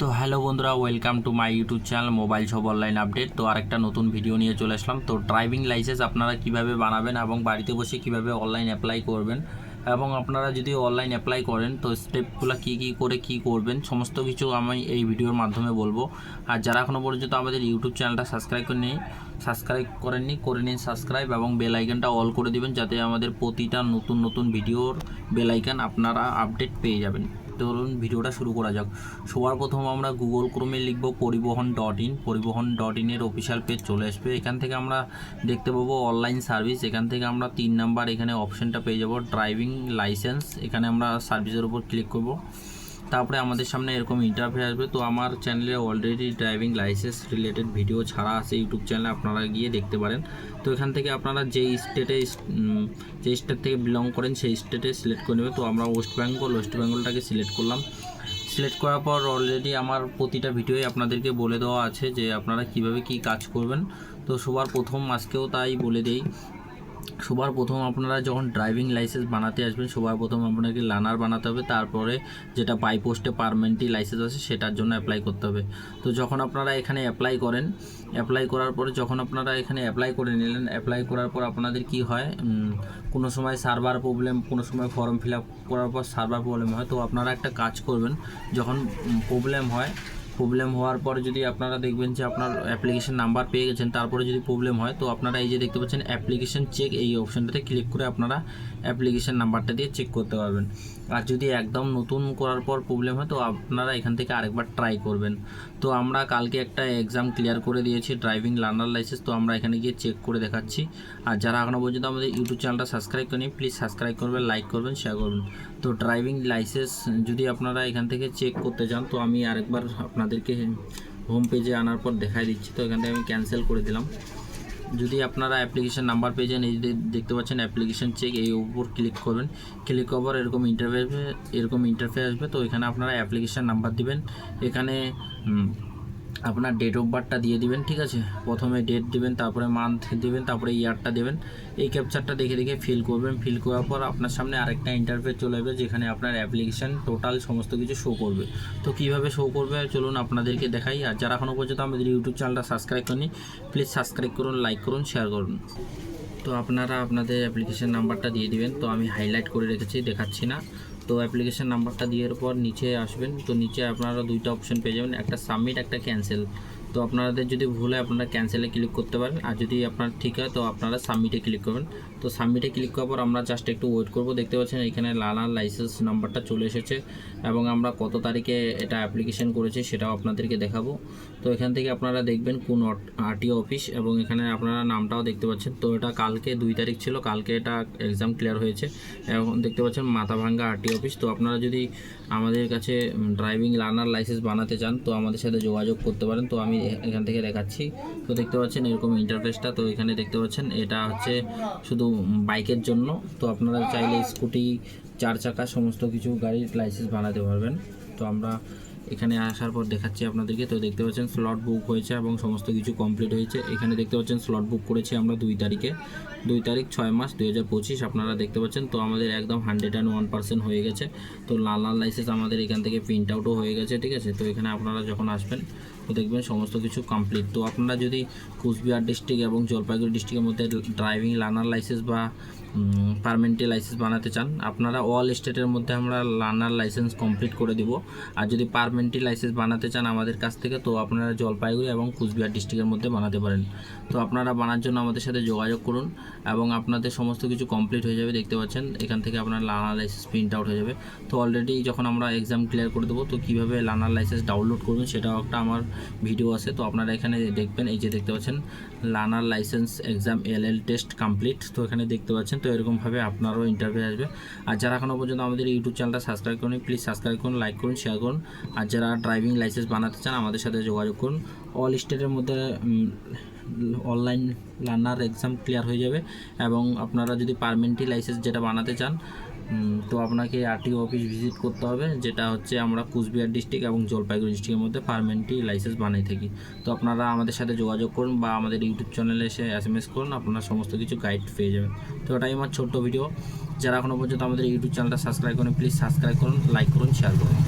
তো হ্যালো বন্ধুরা welcome to my YouTube channel mobile সব অনলাইন আপডেট তো আরেকটা নতুন ভিডিও নিয়ে চলে আসলাম। তো ড্রাইভিং লাইসেন্স আপনারা কীভাবে বানাবেন এবং বাড়িতে বসে কীভাবে অনলাইন অ্যাপ্লাই করবেন? এবং আপনারা যদি অনলাইন অ্যাপ্লাই করেন, তো স্টেপগুলো কী কী করে কী করবেন? সমস্ত কিছু আমি এই ভিডিওর মাধ্যমে বলব। আর যারা এখনও পর্যন্ত আমাদের ইউটিউব চ্যানেলটা সাবস্ক্রাইব করেনি সাবস্ক্রাইব করেননি, করে নিন সাবস্ক্রাইব এবং বেল আইকনটা অল করে দিবেন, যাতে আমাদের প্রতিটা নতুন নতুন ভিডিওর বেল আইকন আপনারা আপডেট পেয়ে যাবেন। ধরুন ভিডিওটা শুরু করা যাক। সবার প্রথম আমরা গুগল ক্রোমে লিখব Parivahan dot in. Parivahan dot ইনের অফিসিয়াল পেজ চলে আসবে। এখান থেকে আমরা দেখতে পাবো অনলাইন সার্ভিস এখান থেকে আমরা তিন নাম্বার এখানে অপশানটা পেয়ে যাব। ড্রাইভিং লাইসেন্স এখানে আমরা সার্ভিসের উপর ক্লিক করব। তারপরে আমাদের সামনে এরকম ইন্টারফেস আসবে। তো আমার চ্যানেলে already driving license related video ছাড়া আছে ইউটিউব চ্যানেলে আপনারা গিয়ে দেখতে পারেন। তো এখান থেকে আপনারা যেই স্টেটে যে স্টেট থেকে বিলং করেন, সেই স্টেটে সিলেক্ট করে নেবে তো আমরা ওয়েস্ট বেঙ্গল ওয়েস্ট বেঙ্গলটাকে সিলেক্ট করলাম। সিলেক্ট করার পর অলরেডি আমার প্রতিটা ভিডিওই আপনাদেরকে বলে দেওয়া আছে যে আপনারা কীভাবে কি কাজ করবেন। তো সবার প্রথম আজকেও তাই বলে দেই। সবার প্রথম আপনারা যখন ড্রাইভিং লাইসেন্স বানাতে আসবেন সবার প্রথম আপনাকে লানার বানাতে হবে, তারপরে যেটা বাই পোস্টে পারমানেন্টলি লাইসেন্স আছে সেটার জন্য অ্যাপ্লাই করতে হবে। তো যখন আপনারা এখানে অ্যাপ্লাই করেন অ্যাপ্লাই করার পরে যখন আপনারা এখানে অ্যাপ্লাই করে নিলেন অ্যাপ্লাই করার পর আপনাদের কি হয় কোনো সময় সার্ভার প্রবলেম কোনো সময় ফর্ম ফিল আপ করার পর সার্ভার প্রবলেম হয়, তো আপনারা একটা কাজ করবেন, যখন প্রবলেম হয় প্রবলেম হওয়ার পর যদি আপনারা দেখবেন যে আপনার অ্যাপ্লিকেশন নাম্বার পেয়ে গেছেন, তারপরে যদি প্রবলেম হয়, তো আপনারা এই যে দেখতে পাচ্ছেন অ্যাপ্লিকেশন চেক এই অপশনটাতে ক্লিক করে আপনারা অ্যাপ্লিকেশন নাম্বারটা দিয়ে চেক করতে পারবেন। আর যদি একদম নতুন করার পর প্রবলেম হয়, তো আপনারা এখান থেকে আরেকবার ট্রাই করবেন। তো আমরা কালকে একটা এক্সাম ক্লিয়ার করে দিয়েছি ড্রাইভিং লার্নার লাইসেন্স তো আমরা এখানে গিয়ে চেক করে দেখাচ্ছি। আর যারা এখনও পর্যন্ত আমাদের ইউটিউব চ্যানেলটা সাবস্ক্রাইব করেনি প্লিজ সাবস্ক্রাইব করবেন লাইক করবেন শেয়ার করবেন। তো ড্রাইভিং লাইসেন্স যদি আপনারা এখান থেকে চেক করতে চান, তো আমি আরেকবার আপনাদেরকে হোম পেজে আনার পর দেখাই দিচ্ছি। তো এখান থেকে আমি ক্যান্সেল করে দিলাম। যদি আপনারা অ্যাপ্লিকেশন নাম্বার পেয়ে যান, এই দেখতে পাচ্ছেন অ্যাপ্লিকেশন চেক এই উপর ক্লিক করবেন। ক্লিক করার এরকম ইন্টারফেস এরকম ইন্টারফেস আসবে, তো এখানে আপনারা অ্যাপ্লিকেশান নাম্বার দিবেন। এখানে আপনার ডেট অফ বার্থটা দিয়ে দিবেন, ঠিক আছে? প্রথমে ডেট দিবেন, তারপরে মান্থ দিবেন, তারপরে ইয়ারটা দেবেন। এই ক্যাপচারটা দেখে দেখে ফিল করবেন। ফিল করার পর আপনার সামনে আরেকটা ইন্টারফেস চলে আসবে, যেখানে আপনার অ্যাপ্লিকেশন টোটাল সমস্ত কিছু শো করবে। তো কীভাবে শো করবে? চলুন আপনাদেরকে দেখাই। আর যারা এখনও পর্যন্ত আমাদের ইউটিউব চ্যানেলটা সাবস্ক্রাইব করেনি প্লিজ সাবস্ক্রাইব করুন লাইক করুন শেয়ার করুন। তো আপনারা আপনাদের অ্যাপ্লিকেশন নাম্বারটা দিয়ে দিবেন। তো আমি হাইলাইট করে রেখেছি, দেখাচ্ছি না। তো অ্যাপ্লিকেশন নাম্বারটা দেওয়ার পর নিচে আসবেন। তো নিচে আপনারা দুইটা অপশন পেয়ে যাবেন। একটা সাবমিট একটা ক্যান্সেল তো আপনাদের যদি ভুল হয়, আপনারা ক্যান্সেলে ক্লিক করতে পারেন। আর যদি আপনার ঠিক হয়, তো আপনারা সাবমিটে ক্লিক করবেন। তো সাবমিটে ক্লিক করার পর আমরা জাস্ট একটু ওয়েট করব। দেখতে পাচ্ছেন, এখানে লালার লাইসেন্স নাম্বারটা চলে এসেছে এবং আমরা কত তারিখে এটা অ্যাপ্লিকেশন করেছি সেটাও আপনাদেরকে দেখাবো। তো এখান থেকে আপনারা দেখবেন কোন আরটিও অফিস এবং এখানে আপনারা নামটাও দেখতে পাচ্ছেন। তো এটা কালকে দুই তারিখ ছিল, কালকে এটা এক্সাম ক্লিয়ার হয়েছে। এখন দেখতে পাচ্ছেন, মাথাভাঙ্গা আরটিও অফিস তো আপনারা যদি আমাদের কাছে ড্রাইভিং লার্নার লাইসেন্স বানাতে চান, তো আমাদের সাথে যোগাযোগ করতে পারেন। তো আমি এখান থেকে দেখাচ্ছি। তো দেখতে পাচ্ছেন এরকম ইন্টারফেসটা তো এখানে দেখতে পাচ্ছেন এটা হচ্ছে শুধু বাইকের জন্য। তো আপনারা চাইলে স্কুটি চার চাকা, সমস্ত কিছু গাড়ির লাইসেন্স বানাতে পারবেন। তো আমরা এখানে আসার পর দেখাচ্ছি আপনাদেরকে। তো দেখতে পাচ্ছেন স্লট বুক হয়েছে এবং সমস্ত কিছু কমপ্লিট হয়েছে। এখানে দেখতে পাচ্ছেন স্লট বুক করেছি আমরা দুই তারিখে। দুই তারিখ, ছয় মাস, দুই হাজার পঁচিশ, আপনারা দেখতে পাচ্ছেন। তো আমাদের একদম হান্ড্রেড অ্যান্ড ওয়ান পার্সেন্ট হয়ে গেছে। তো লাল লাল লাইসেন্স আমাদের এখান থেকে প্রিন্ট আউটও হয়ে গেছে, ঠিক আছে? তো এখানে আপনারা যখন আসবেন, তো দেখবেন সমস্ত কিছু কমপ্লিট তো আপনারা যদি কুচবিহার ডিস্ট্রিক্ট এবং জলপাইগুড়ি ডিস্ট্রিক্টের মধ্যে ড্রাইভিং লার্নার লাইসেন্স বা পারমানেন্টলি লাইসেন্স বানাতে চান, আপনারা অল স্টেটের মধ্যে আমরা লার্নার লাইসেন্স কমপ্লিট করে দিব। আর যদি পারমানেন্টলি লাইসেন্স বানাতে চান আমাদের কাছ থেকে, তো আপনারা জলপাইগুড়ি এবং কুচবিহার ডিস্ট্রিক্টের মধ্যে বানাতে পারেন। তো আপনারা বানার জন্য আমাদের সাথে যোগাযোগ করুন এবং আপনাদের সমস্ত কিছু কমপ্লিট হয়ে যাবে, দেখতে পাচ্ছেন। এখান থেকে আপনার লার্নার লাইসেন্স প্রিন্ট আউট হয়ে যাবে। তো অলরেডি যখন আমরা এক্সাম ক্লিয়ার করে দেবো, তো কীভাবে লার্নার লাইসেন্স ডাউনলোড করবেন সেটাও একটা আমার ভিডিও আছে। তো আপনারা এখানে দেখবেন, এই যে দেখতে পাচ্ছেন learner license exam L L test complete তো এখানে দেখতে পাচ্ছেন, তো এরকমভাবে আপনারও ইন্টারভিউ আসবে। আর যারা এখনও পর্যন্ত আমাদের ইউটিউব চ্যানেলটা সাবস্ক্রাইব করুন প্লিজ সাবস্ক্রাইব করুন লাইক করুন শেয়ার করুন। আর যারা ড্রাইভিং লাইসেন্স বানাতে চান, আমাদের সাথে যোগাযোগ করুন। অল স্টেটের মধ্যে অনলাইন লার্নার এক্সাম ক্লিয়ার হয়ে যাবে এবং আপনারা যদি পারমানেন্টলি লাইসেন্স যেটা বানাতে চান তো আপনাকে আরটিও অফিস ভিজিট করতে হবে, যেটা হচ্ছে আমরা কুচবিহার ডিস্ট্রিক্ট এবং জলপাইগুড়ি ডিস্ট্রিক্টের মধ্যে পারমানেন্টলি লাইসেন্স বানিয়ে থাকি। তো আপনারা আমাদের সাথে যোগাযোগ করুন বা আমাদের ইউটিউব চ্যানেলে এসে এস এম এস করুন, আপনারা সমস্ত কিছু গাইড পেয়ে যাবেন। তো এটাই আমার ছোট্ট ভিডিও যারা এখনও পর্যন্ত আমাদের ইউটিউব চ্যানেলটা সাবস্ক্রাইব করেন প্লিজ সাবস্ক্রাইব করুন লাইক করুন শেয়ার করুন।